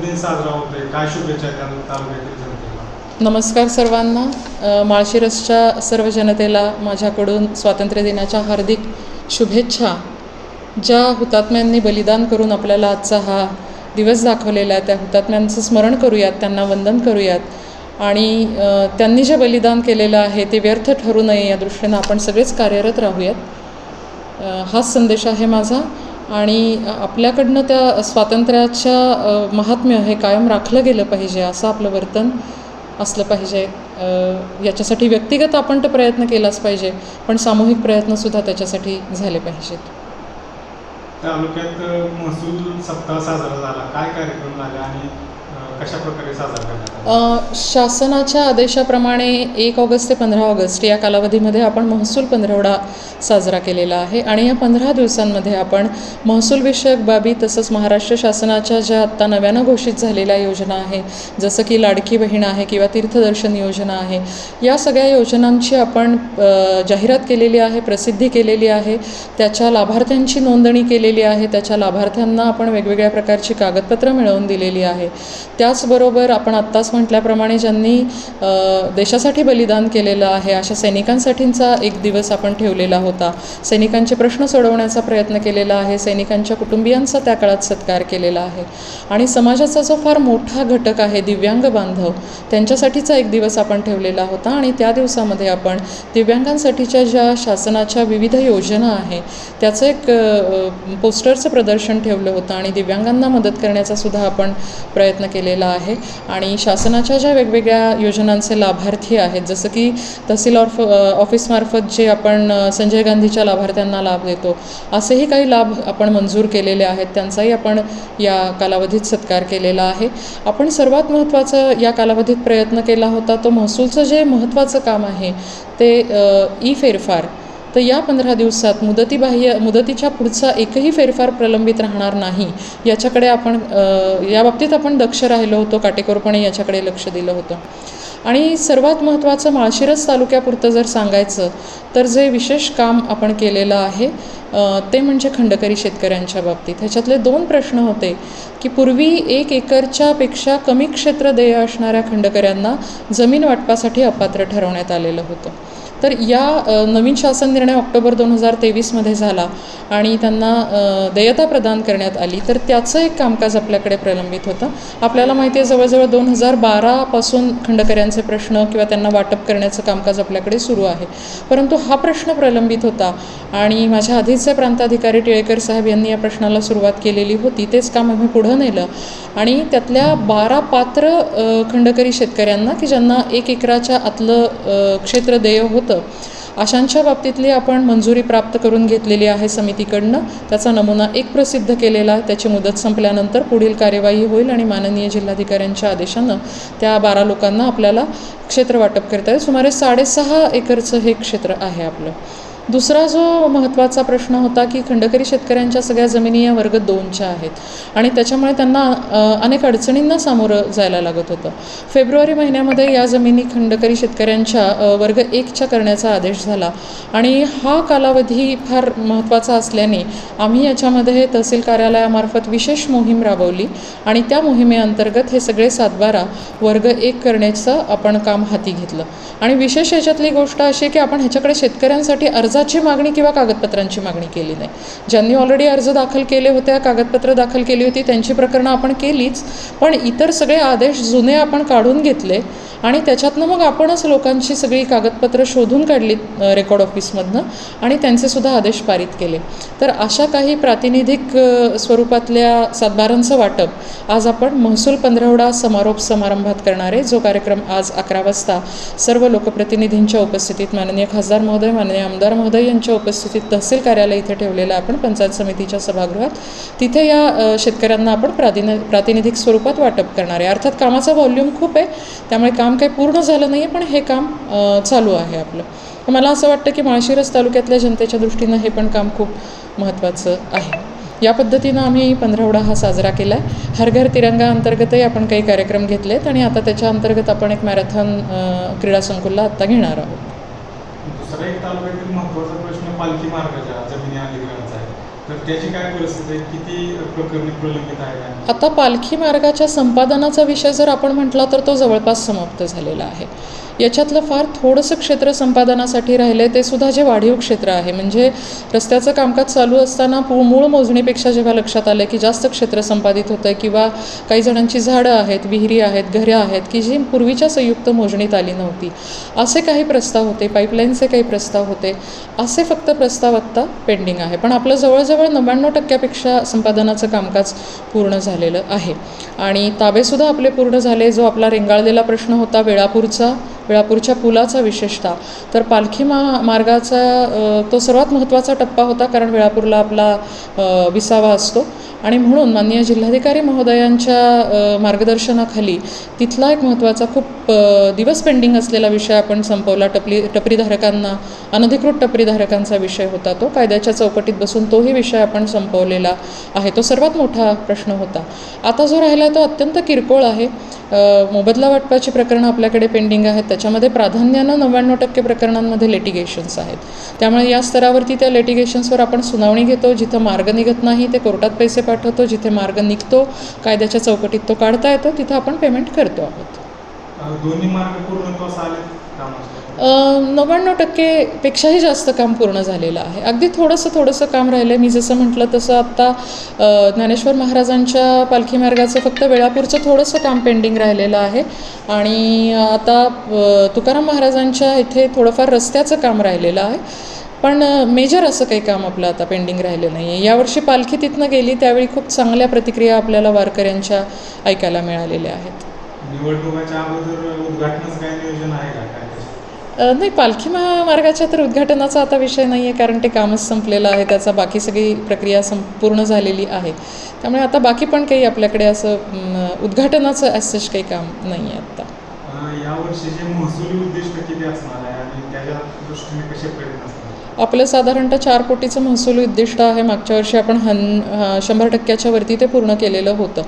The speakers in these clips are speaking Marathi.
दिन साजरा होतोय. काय शुभेच्छा त्या तालुक्यातील जनतेला? नमस्कार सर्वांना. माळशिरसच्या सर्व जनतेला माझ्याकडून स्वातंत्र्य दिनाच्या हार्दिक शुभेच्छा. ज्या हुतात्म्यांनी बलिदान करून आपल्याला आजचा हा दिवस दाखवलेला आहे त्या हुतात्म्यांचं स्मरण करूयात त्यांना वंदन करूयात. आणि त्यांनी जे बलिदान केलेलं आहे ते व्यर्थ ठरू नये या दृष्टीनं आपण सगळेच कार्यरत राहूयात. हाच संदेश आहे माझा. आणि आपल्याकडनं त्या स्वातंत्र्याच्या महात्म्य हे कायम राखलं गेलं पाहिजे असं आपलं वर्तन असलं पाहिजे. याच्यासाठी व्यक्तिगत आपण तर प्रयत्न केलाच पाहिजे पण सामूहिक प्रयत्नसुद्धा त्याच्यासाठी झाले पाहिजेत. तालुक्यात महसूल सप्ताह साजरा झाला. काय कार्यक्रम झाले आणि कशा प्रकारे साजरा शासनाच्या आदेशाप्रमाणे एक ऑगस्ट ते पंधरा ऑगस्ट या कालावधीमध्ये आपण महसूल पंधरवडा साजरा केलेला आहे. आणि या पंधरा दिवसांमध्ये आपण महसूलविषयक बाबी तसंच महाराष्ट्र शासनाच्या ज्या आत्ता नव्यानं घोषित झालेल्या योजना आहे जसं की लाडकी बहीण आहे किंवा तीर्थदर्शन योजना आहे या सगळ्या योजनांची आपण जाहिरात केलेली आहे प्रसिद्धी केलेली आहे. त्याच्या लाभार्थ्यांची नोंदणी केलेली आहे. त्याच्या लाभार्थ्यांना आपण वेगवेगळ्या प्रकारची कागदपत्रं मिळवून दिलेली आहे. त्याचबरोबर आपण आत्ताच म्हटल्याप्रमाणे ज्यांनी देशासाठी बलिदान केलेलं आहे अशा सैनिकांसाठींचा एक दिवस आपण ठेवलेला होता. सैनिकांचे प्रश्न सोडवण्याचा प्रयत्न केलेला आहे. सैनिकांच्या कुटुंबियांचा त्या काळात सत्कार केलेला आहे. आणि समाजाचा जो फार मोठा घटक आहे दिव्यांग बांधव त्यांच्यासाठीचा एक दिवस आपण ठेवलेला होता. आणि त्या दिवसामध्ये आपण दिव्यांगांसाठीच्या ज्या शासनाच्या विविध योजना आहे त्याचं एक पोस्टरचं प्रदर्शन ठेवलं होतं. आणि दिव्यांगांना मदत करण्याचा सुद्धा आपण प्रयत्न केलेला आहे. आणि शासनाच्या ज्या वेगवेगळ्या योजनांचे लाभार्थी आहेत जसं की तहसील ऑफ ऑफिसमार्फत जे आपण संजय संजय गांधीच्या लाभार्थ्यांना लाभ देतो. असेही काही लाभ आपण मंजूर केलेले आहेत त्यांचाही आपण या कालावधीत सत्कार केलेला आहे. आपण सर्वात महत्त्वाचं या कालावधीत प्रयत्न केला होता तो महसूलचं जे महत्त्वाचं काम आहे ते ई फेरफार तर या पंधरा दिवसात मुदतीबाह्य मुदतीच्या पुढचा एकही फेरफार प्रलंबित राहणार नाही. याच्याकडे आपण या बाबतीत आपण दक्ष राहिलो होतो काटेकोरपणे याच्याकडे लक्ष दिलं होतं. आणि सर्वात महत्त्वाचं माळशिरस तालुक्यापुरतं जर सांगायचं तर जे विशेष काम आपण केलेलं आहे ते म्हणजे खंडकरी शेतकऱ्यांच्या बाबतीत. ह्याच्यातले दोन प्रश्न होते की पूर्वी एक एकरच्या पेक्षा कमी क्षेत्र देय असणाऱ्या खंडकऱ्यांना जमीन वाटपासाठी अपात्र ठरवण्यात आलेलं होतं. तर या नवीन शासन निर्णय ऑक्टोबर दोन हजार तेवीसमध्ये झाला आणि त्यांना देयता प्रदान करण्यात आली. तर त्याचं एक कामकाज आपल्याकडे प्रलंबित होतं. आपल्याला माहिती आहे जवळजवळ दोन हजार बारापासून खंडकऱ्यांचे प्रश्न किंवा त्यांना वाटप करण्याचं कामकाज आपल्याकडे सुरू आहे. परंतु हा प्रश्न प्रलंबित होता आणि माझ्या आधीचे प्रांताधिकारी टिळेकर साहेब यांनी या प्रश्नाला सुरुवात केलेली होती. तेच काम आम्ही पुढं नेलं आणि त्यातल्या बारा पात्र खंडकरी शेतकऱ्यांना की ज्यांना एक एकराच्या आतलं क्षेत्र देय होतं अशांच्या बाबतीतली आपण मंजुरी प्राप्त करून घेतलेली आहे समितीकडनं. त्याचा नमुना एक प्रसिद्ध केलेला आहे. त्याची मुदत संपल्यानंतर पुढील कार्यवाही होईल आणि माननीय जिल्हाधिकाऱ्यांच्या आदेशानं त्या बारा लोकांना आपल्याला क्षेत्र वाटप करता येईल. सुमारे साडेसहा एकरचं हे क्षेत्र आहे आपलं. दुसरा जो महत्त्वाचा प्रश्न होता की खंडकरी शेतकऱ्यांच्या सगळ्या जमिनी या वर्ग दोनच्या आहेत. आणि त्याच्यामुळे त्यांना अनेक अडचणींना सामोरं जायला लागत होतं. फेब्रुवारी महिन्यामध्ये या जमिनी खंडकरी शेतकऱ्यांच्या वर्ग एकच्या करण्याचा आदेश झाला. आणि हा कालावधी फार महत्त्वाचा असल्याने आम्ही याच्यामध्ये तहसील कार्यालयामार्फत विशेष मोहीम राबवली. आणि त्या मोहिमेअंतर्गत हे सगळे सातबारा वर्ग एक करण्याचं आपण काम हाती घेतलं. आणि विशेष याच्यातली गोष्ट अशी की आपण ह्याच्याकडे शेतकऱ्यांसाठी अर्ज अर्जाची मागणी किंवा कागदपत्रांची मागणी केली नाही. ज्यांनी ऑलरेडी अर्ज दाखल केले होते कागदपत्र दाखल केली होती त्यांची प्रकरणं आपण केलीच. पण इतर सगळे आदेश जुने आपण काढून घेतले आणि त्याच्यातनं मग आपणच लोकांची सगळी कागदपत्रं शोधून काढली रेकॉर्ड ऑफिसमधनं आणि त्यांचेसुद्धा आदेश पारित केले. तर अशा काही प्रातिनिधिक स्वरूपातल्या सातबारांचं वाटप आज आपण महसूल पंधरवडा समारोप समारंभात करणारे जो कार्यक्रम आज अकरा वाजता सर्व लोकप्रतिनिधींच्या उपस्थितीत माननीय खासदार महोदय माननीय आमदार महोदय यांच्या उपस्थितीत तहसील कार्यालय इथे ठेवलेलं आपण पंचायत समितीच्या सभागृहात तिथे या शेतकऱ्यांना आपण प्रातिन प्रातिनिधिक स्वरूपात वाटप करणार. आहे अर्थात कामाचा व्हॉल्यूम खूप आहे त्यामुळे काम काम काही पूर्ण झालं नाही आहे पण हे काम चालू आहे आपलं. मला असं वाटतं की माळशिरस तालुक्यातल्या जनतेच्या दृष्टीनं हे पण काम खूप महत्त्वाचं आहे. या पद्धतीनं आम्ही पंधरवडा हा साजरा केला आहे हर घर तिरंगा अंतर्गतही आपण काही कार्यक्रम घेतलेत आणि आता त्याच्या अंतर्गत आपण एक मॅरेथॉन क्रीडा संकुलला आत्ता घेणार आहोत. दुसरा एक तालुक्यातील महत्त्वाचा प्रश्न पालखी मार्गाच्या जमिनी अधिग्रहण तर काय परिस्थिती किती प्रलंबित आहे आता पालखी मार्गाच्या संपादनाचा विषय जर आपण म्हटला तर तो जवळपास समाप्त झालेला आहे. याच्यातलं फार थोडंसं क्षेत्र संपादनासाठी राहिलं आहे ते सुद्धा जे वाढीव क्षेत्र आहे. म्हणजे रस्त्याचं कामकाज चालू असताना पू मूळ मोजणीपेक्षा जेव्हा लक्षात आलं की जास्त क्षेत्र संपादित होतं आहे किंवा काही जणांची झाडं आहेत विहिरी आहेत घरं आहेत की जी पूर्वीच्या संयुक्त मोजणीत आली नव्हती असे काही प्रस्ताव होते पाईपलाईनचे काही प्रस्ताव होते असे फक्त प्रस्ताव आत्ता पेंडिंग आहे. पण आपलं जवळजवळ नव्याण्णव टक्क्यापेक्षा संपादनाचं कामकाज पूर्ण झालेलं आहे. आणि ताबेसुद्धा आपले पूर्ण झाले जो आपला रेंगाळलेला प्रश्न होता वेळापूरचा वेळापूरच्या पुलाचा विशेषतः. तर पालखी मा मार्गाचा तो सर्वात महत्त्वाचा टप्पा होता कारण वेळापूरला आपला विसावा असतो. आणि म्हणून माननीय जिल्हाधिकारी महोदयांच्या मार्गदर्शनाखाली तिथला एक महत्त्वाचा खूप दिवस पेंडिंग असलेला विषय आपण संपवला. टपली टपरीधारकांना अनधिकृत टपरीधारकांचा विषय होता तो. कायद्याच्या चौकटीत बसून तोही विषय आपण संपवलेला आहे. तो सर्वात मोठा प्रश्न होता. आता जो राहिला तो अत्यंत किरकोळ आहे. मोबदला वाटपाची प्रकरणं आपल्याकडे पेंडिंग आहेत. त्याच्यामध्ये प्राधान्यानं नव्याण्णव टक्के प्रकरणांमध्ये लेटिगेशन्स आहेत. त्यामुळे या स्तरावरती त्या लेटिगेशन्सवर आपण सुनावणी घेतो. जिथं मार्ग निघत नाही ते कोर्टात पैसे पाठवतो जिथे मार्ग निघतो कायद्याच्या चौकटीत तो काढता येतो तिथं आपण पेमेंट करतो आहोत. नव्याण्णव टक्केपेक्षाही जास्त काम पूर्ण झालेलं आहे. अगदी थोडंसं थोडंसं काम राहिलं आहे मी जसं म्हटलं तसं आत्ता ज्ञानेश्वर महाराजांच्या पालखी मार्गाचं फक्त वेळापूरचं थोडंसं काम पेंडिंग राहिलेलं आहे. आणि आता तुकाराम महाराजांच्या इथे थोडंफार रस्त्याचं काम राहिलेलं आहे. पण मेजर असं काही काम आपलं आता पेंडिंग राहिलं नाही आहे यावर्षी पालखी तिथनं गेली त्यावेळी खूप चांगल्या प्रतिक्रिया आपल्याला वारकऱ्यांच्या ऐकायला मिळालेल्या आहेत. नाही पालखी महामार्गाच्या तर उद्घाटनाचा आता विषय नाही आहे कारण ते कामच संपलेलं आहे. त्याचा बाकी सगळी प्रक्रिया संपूर्ण झालेली आहे. त्यामुळे आता बाकी पण काही आपल्याकडे असं उद्घाटनाचं ॲसच काही काम नाही आहे आत्ता अ, यावर्षीचे महसुली उद्दिष्ट किती असणार आहे आणि त्याच्या दृष्टीने कसे प्रयत्न आपलं साधारणतः चार कोटीचं महसूल उद्दिष्ट आहे मागच्या वर्षी. आपण हन शंभर टक्क्याच्या वरती ते पूर्ण केलेलं होतं.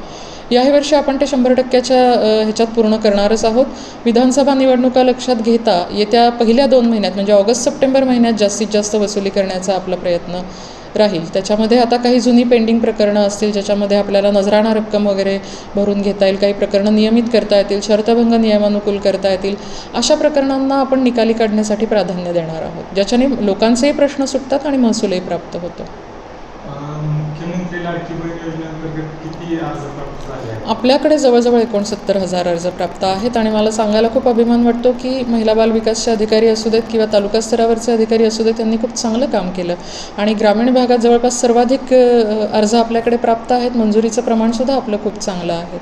याही वर्षी आपण ते शंभर टक्क्याच्या ह्याच्यात पूर्ण करणारच आहोत. विधानसभा निवडणुका लक्षात घेता येत्या पहिल्या दोन महिन्यात म्हणजे ऑगस्ट सप्टेंबर महिन्यात जास्तीत जास्त वसुली करण्याचा आपला प्रयत्न राहील. त्याच्यामध्ये आता काही जुनी पेंडिंग प्रकरणं असतील ज्याच्यामध्ये आपल्याला नजराणा रक्कम वगैरे भरून घेता येईल काही प्रकरणं नियमित करता येतील शर्तभंग नियमानुकूल करता येतील अशा प्रकरणांना आपण निकाली काढण्यासाठी प्राधान्य देणार आहोत ज्याच्याने लोकांचेही प्रश्न सुटतात आणि महसूलही प्राप्त होतो. मुख्यमंत्री लाडकी बहीण योजनेअंतर्गत किती अर्ज प्राप्त झाले? आहेत आपल्याकडे जवळजवळ एकोणसत्तर हजार अर्ज प्राप्त आहेत आणि मला सांगायला खूप अभिमान वाटतो की महिला बाल विकासचे अधिकारी असू देत किंवा तालुका स्तरावरचे अधिकारी असू देत त्यांनी खूप चांगलं काम केलं. आणि ग्रामीण भागात जवळपास सर्वाधिक अ, अर्ज आपल्याकडे प्राप्त आहेत. मंजुरीचं प्रमाणसुद्धा आपलं खूप चांगलं आहे.